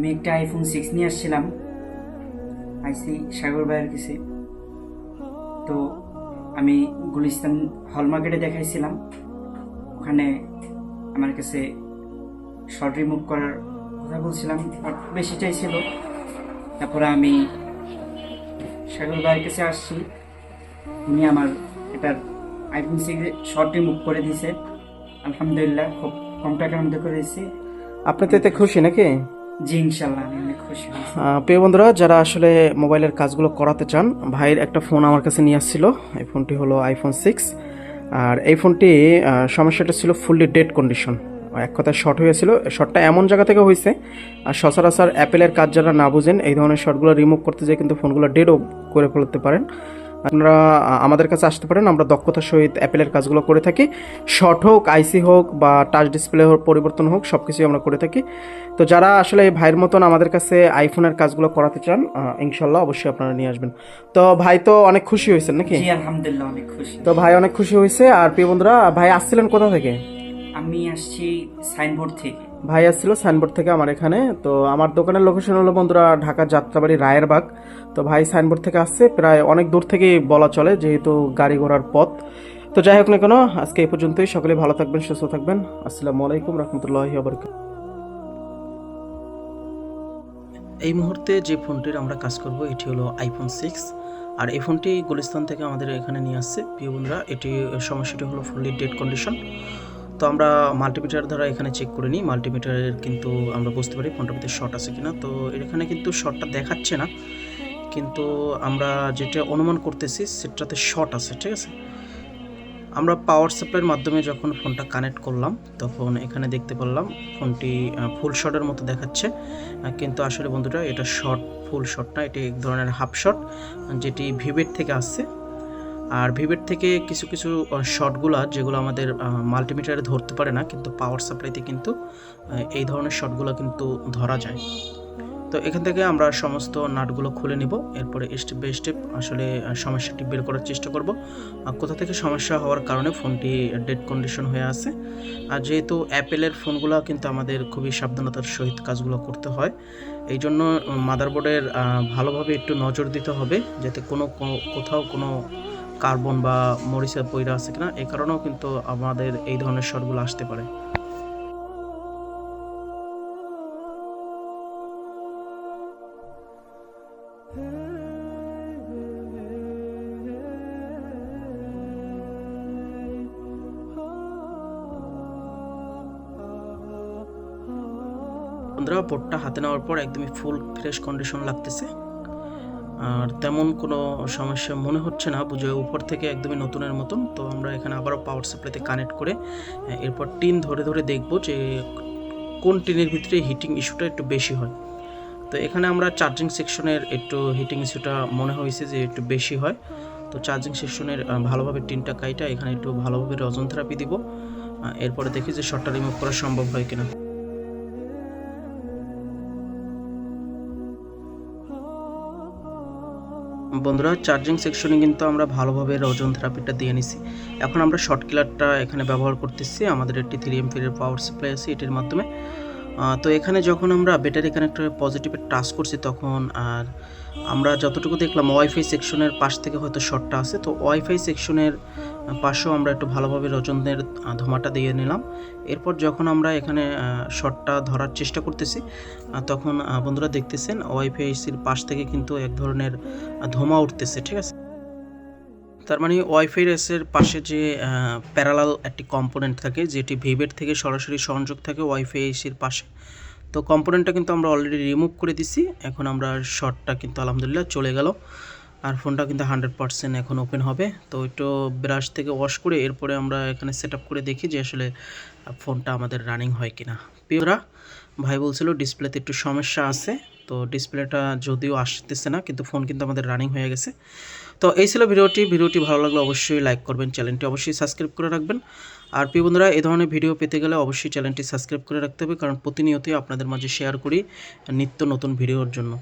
আমি একটা iPhone six নিয়ে আসছিলাম। আইসি সাগর ভাইয়ের কাছে। তো আমি গুলিস্তান হল মার্কেটে দেখাইছিলাম। ওখানে আমার কাছে শর্ট রিমুভ করার কথা বলছিলাম বেশি চাইছিল তারপরে আমি সাগর ভাইয়ের কাছে আসছি। উনি আমার এটার আইফোন সিক্স শর্ট রিমুভ করে দিয়েছে। আলহামদুলিল্লাহ, খুব কম টাকার মধ্যে করে দিয়েছি। তো এতে খুশি নাকি? জি প্রিয় বন্ধুরা, যারা আসলে মোবাইলের কাজগুলো করাতে চান, ভাইয়ের একটা ফোন আমার কাছে নিয়ে আসছিল। এই ফোনটি হলো আইফোন সিক্স আর এই ফোনটি সমস্যাটা ছিল ফুললি ডেড কন্ডিশন এক কথায় শর্ট হয়েছিল। শর্টটা এমন জায়গা থেকে হয়েছে, আর সচরাচর অ্যাপেলের কাজ যারা না বুঝেন, এই ধরনের শর্টগুলো রিমুভ করতে যেয়ে কিন্তু ফোনগুলো ডেডও করে ফেলতে পারেন। আপনারা আমাদের কাছে আসতে পারেন। আমরা দক্ষতার সহিত অ্যাপেলের কাজগুলো করে থাকি। শর্ট হোক আইসি হোক বা টাচ ডিসপ্লে হোক পরিবর্তন হোক সব কিছুই আমরা করে থাকি। তো যারা আসলে এই ভাইয়ের মতন আমাদের কাছে আইফোনের কাজগুলো করাতে চান ইনশাল্লাহ অবশ্যই আপনারা নিয়ে আসবেন। তো ভাই তো অনেক খুশি হয়েছেন নাকি? আলহামদুলিল্লাহ অনেক খুশি। তো ভাই অনেক খুশি হয়েছে। আর প্রিয় বন্ধুরা ভাই আসছিলেন কোথা থেকে? আমি আসছি সাইনবোর্ড থেকে। ভাই আসছিল সাইনবোর্ড থেকে আমার এখানে। তো আমার দোকানের লোকেশন হলো বন্ধুরা ঢাকা যাত্রাবাড়ি রায়েরবাগ। তো ভাই সাইনবোর্ড থেকে আসছে, প্রায় অনেক দূর থেকেই বলা চলে যেহেতু গাড়ি ঘোড়ার পথ। তো যাই হোক না কেন, আজকে এই পর্যন্তই। সকলে ভালো থাকবেন, সুস্থ থাকবেন। আসসালামু আলাইকুম রহমতুল্লাহি এই মুহূর্তে যে ফোনটির আমরা কাজ করব, এটি হলো আইফোন সিক্স আর এই ফোনটি গুলিস্তান থেকে আমাদের এখানে নিয়ে আসছে। প্রিয় বন্ধুরা, এটি সমস্যাটি হলো ফুললি ডেড কন্ডিশন তো আমরা মাল্টিমিটার দ্বারা এখানে চেক করে নিই। মাল্টিমিটারের কিন্তু আমরা বুঝতে পারি ফোনটার মধ্যে শর্ট আছে কিনা। তো এখানে কিন্তু শর্টটা দেখাচ্ছে না। কিন্তু আমরা যেটা অনুমান করতেছি, সেটাতে শর্ট আছে, ঠিক আছে? আমরা পাওয়ার সাপ্লাইয়ের মাধ্যমে যখন ফোনটা কানেক্ট করলাম, তখন এখানে দেখতে পারলাম ফোনটি ফুল শটের মতো দেখাচ্ছে। কিন্তু আসলে বন্ধুরা, এটা শর্ট ফুল শট না, এটি এক ধরনের হাফ শট যেটি ভিভেট থেকে আসছে। আর ভিভেট থেকে কিছু কিছু শটগুলো যেগুলো আমাদের মাল্টিমিটারে ধরতে পারে না, কিন্তু পাওয়ার সাপ্লাইতে কিন্তু এই ধরনের শটগুলো কিন্তু ধরা যায়। তো এখান থেকে আমরা সমস্ত নাটগুলো খুলে নিব। এরপরে স্টেপ বাই স্টেপ আসলে সমস্যাটি বের করার চেষ্টা করব। কোথা থেকে সমস্যা হওয়ার কারণে ফোনটি ডেড কন্ডিশন হয়ে আছে। আর যেহেতু অ্যাপেলের ফোনগুলো কিন্তু আমাদের খুবই সাবধানতার সহিত কাজগুলো করতে হয়, এই জন্য মাদারবোর্ডের ভালোভাবে একটু নজর দিতে হবে, যাতে কোনো- কোথাও কোনো কার্বন বা মরিচা পয়রা আছে কিনা এই কারণেও কিন্তু আমাদের এই ধরনের শটগুলো আসতে পারে। বন্ধুরা বোর্ডটা হাতে নেওয়ার পর একদমই ফুল ফ্রেশ কন্ডিশন লাগতেছে। আর তেমন কোনো সমস্যা মনে হচ্ছে না বুঝে উপর থেকে একদমই নতুনের মতন। তো আমরা এখানে আবারও পাওয়ার সাপ্লাইতে কানেক্ট করে এরপর টিন ধরে ধরে দেখব যে কোন টিনের ভিতরে হিটিং ইস্যুটা একটু বেশি হয়। তো এখানে আমরা চার্জিং সেকশনের একটু হিটিং ইস্যুটা মনে হয়েছে যে একটু বেশি হয়। তো চার্জিং সেকশনের ভালোভাবে টিনটা কাইটা, এখানে একটু ভালোভাবে রজন থেরাপি দিব। এরপরে দেখি যে শর্টটা রিমুভ করা সম্ভব হয় কিনা। বন্ধুরা চার্জিং সেকশনে কিন্তু আমরা ভালোভাবে রজন থেরাপিটা দিয়ে নিছি। এখন আমরা শর্ট কিলারটা এখানে ব্যবহার করতেছি। আমাদের একটি থ্রি এম ফিরের পাওয়ার সাপ্লাই আছে এটির মাধ্যমে। তো এখানে যখন আমরা ব্যাটারি কানেক্টরে পজিটিভে টাচ করছি তখন আর আমরা যতটুকু দেখলাম ওয়াইফাই সেকশনের পাশ থেকে হয়তো শর্টটা আছে। তো ওয়াইফাই সেকশনের পাশেও আমরা একটু ভালোভাবে রজনের আহ, ধোঁয়াটা দিয়ে নিলাম। এরপর যখন আমরা এখানে শটটা ধরার চেষ্টা করতেছি তখন বন্ধুরা দেখতেছেন ওয়াইফাইসির পাশ থেকে কিন্তু এক ধরনের ধোঁয়া উঠতেছে ঠিক আছে? তার মানে ওয়াইফাই রেসের পাশে যে প্যারালাল একটি কম্পোনেন্ট থাকে যেটি ভিভেট থেকে সরাসরি সংযোগ থাকে ওয়াইফাই এসির পাশে। তো কম্পোনেন্টটা কিন্তু আমরা অলরেডি রিমুভ করে দিছি এখন আমরা শর্টটা কিন্তু আলহামদুলিল্লাহ চলে গেল। আর ফোনটা কিন্তু হান্ড্রেড পার্সেন্ট এখন ওপেন হবে। তো একটু ব্রাশ থেকে ওয়াশ করে এরপরে আমরা এখানে সেট করে দেখি যে আসলে ফোনটা আমাদের রানিং হয় কিনা। পিওরা ভাই বলছিল ডিসপ্লেতে একটু সমস্যা আছে, তো ডিসপ্লেটা যদিও আসতেছে না, কিন্তু ফোন কিন্তু আমাদের রানিং হয়ে গেছে। তো এই ছিল ভিডিওটি। ভিডিওটি ভালো লাগলে অবশ্যই লাইক করবেন, চ্যানেলটি অবশ্যই সাবস্ক্রাইব করে রাখবেন। আর প্রিয় বন্ধুরা এই ধরনের ভিডিও পেতে গেলে অবশ্যই চ্যানেলটি সাবস্ক্রাইব করে রাখতে হবে, কারণ প্রতিনিয়তই আপনাদের মাঝে শেয়ার করি নিত্য নতুন ভিডিওর জন্য।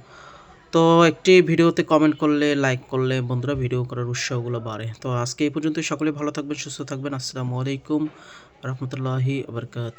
তো একটি ভিডিওতে কমেন্ট করলে লাইক করলে বন্ধুরা ভিডিও করার উৎসাহগুলো বাড়ে। তো আজকে এই পর্যন্ত সকলে ভালো থাকবেন, সুস্থ থাকবেন। আসসালামু আলাইকুম, রহমতুল্লাহি আবরকাত